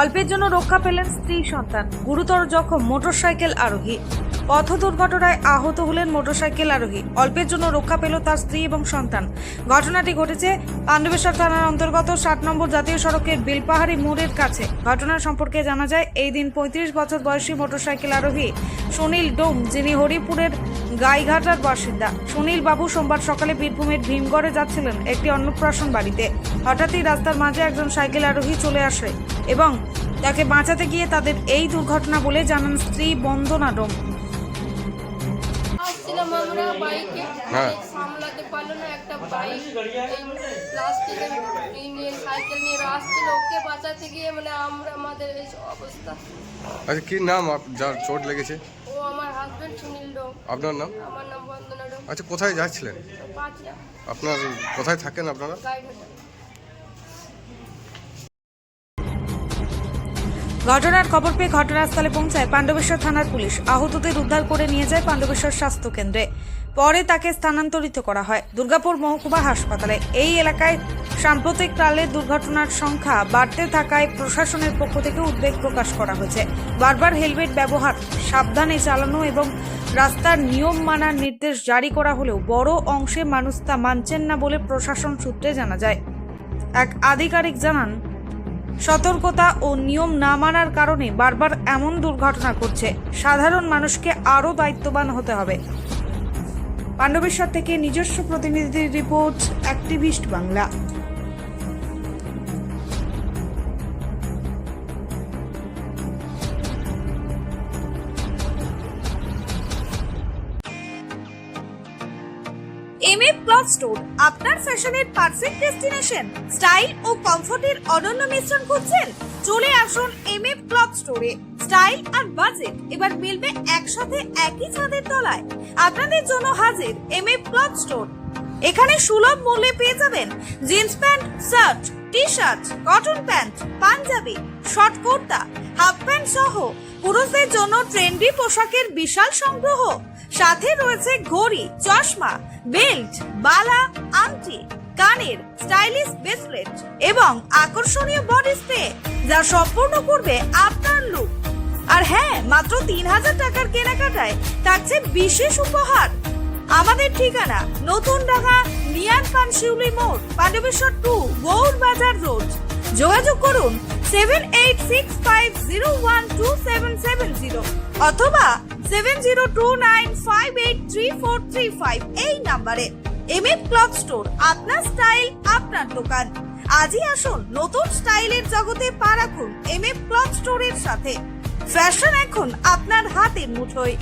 অল্পের জন্য রক্ষা পেলেন স্ত্রী সন্তান। গুরুতর জখম মোটরসাইকেল আরোহী। পথ দুর্ঘটনায় আহত হলেন মোটরসাইকেল আরোহী। অল্পের জন্য রক্ষা পেল তার স্ত্রী এবং সন্তান। ঘটনাটি ঘটেছে পাণ্ডবেশ্বর থানার অন্তর্গত ষাট নম্বর জাতীয় সড়কের বেলপাহাড়ি মোড়ের কাছে। ঘটনা সম্পর্কে জানা যায়, এই দিন পঁয়ত্রিশ বছর বয়সী মোটরসাইকেল আরোহী সুনীল ডোম, যিনি হরিপুরের গাইঘাটার বাসিন্দা। সুনীল বাবু সোমবার সকালে বীরভূমের ভীমগড়ে যাচ্ছিলেন একটি অন্নপ্রাশন বাড়িতে। হঠাৎই রাস্তার মাঝে একজন সাইকেল আরোহী চলে আসে। এবং তাকে বাঁচাতে গিয়ে তাদের এই দুর্ঘটনা বলে জানান স্ত্রী বন্দনা ডোম। আসছিলাম আমরা বাইকে। হ্যাঁ। সামলাতে পারল না একটা বাইক। প্লাস্টিকের নিয়ে সাইকেল নিয়ে আসছিল। ওকে বাঁচাতে গিয়ে মানে আমরা আমাদের এই অবস্থা। আচ্ছা কি নাম যার চোট লেগেছে? ও আমার হাজবেন্ড সুনীল ডোম। আপনার নাম? আমার নাম বন্দনা ডোম। আচ্ছা কোথায় যাচ্ছিলেন? আপনার কোথায় থাকেন আপনারা? ঘটনার খবর পেয়ে ঘটনাস্থলে পৌঁছায় পাণ্ডবেশ্বর থানার পুলিশ। আহতদের উদ্ধার করে নিয়ে যায় পাণ্ডবেশ্বর স্বাস্থ্য কেন্দ্রে। পরে তাকে স্থানান্তরিত করা হয় দুর্গাপুর মহকুমা হাসপাতালে। এই এলাকায় সাম্প্রতিক কালে দুর্ঘটনার সংখ্যা বাড়তে থাকায় প্রশাসনের পক্ষ থেকে উদ্বেগ প্রকাশ করা হয়েছে। বারবার হেলমেট ব্যবহার, সাবধানে চালানো এবং রাস্তার নিয়ম মানার নির্দেশ জারি করা হলেও বড় অংশে মানুষ তা মানছেন না বলে প্রশাসন সূত্রে জানা যায়। এক আধিকারিক জানান সতর্কতা ও নিয়ম না মানার কারণে বারবার এমন দুর্ঘটনা ঘটছে। সাধারণ মানুষকে আরও দায়িত্ববান হতে হবে। পাণ্ডবেশ্বর থেকে নিজস্ব প্রতিনিধির report, activist Bangla. M A store আপনার ফ্যাশনের পারফেক্ট ডেস্টিনেশন স্টাইল ও কমফোর্টের অনন্য মিশ্রণ খুঁজছেন? চলে আসুন এম এ ক্লথ স্টোরে স্টাইল আর বাজেট এবার মিলবে একসাথে একই ছাদের তলায়। আপনাদের জন্য হাজির এম এ ক্লথ স্টোর এখানে সুলভ মূল্যে পেয়ে যাবেন jeans pant shirt T shirt cotton pant Punjabi short kurta half pant সহ। পুরুষদের জন্য ট্রেন্ডি পোশাকের বিশাল সংগ্রহ। সাথে রয়েছে ঘড়ি, চশমা, বেল্ট, বালা, আংটি, কানের, স্টাইলিশ ব্রেসলেট এবং আকর্ষণীয় বডি স্প্রে যা সম্পূর্ণ করবে আপনার লুক আর হ্যাঁ মাত্র তিন হাজার টাকার কেনাকাটায় থাকছে বিশেষ উপহার। আমাদের ঠিকানা নতুন ঢাকা নিয়ান পান শিউলি মোড়, পাণ্ডবেশ্বর টু গৌর বাজার রোড। যোগাযোগ করুন seven eight six five zero one two seven seven zero অথবা seven zero two nine five eight three four three five এই নাম্বারে এম এফ ক্লথ স্টোর আপনার স্টাইল আপনার দোকান। আজই আসুন নতুন স্টাইলের জগতে পা রাখুন এম এফ ক্লথ স্টোরের সাথে। ফ্যাশন এখন আপনার হাতের মুঠোয়।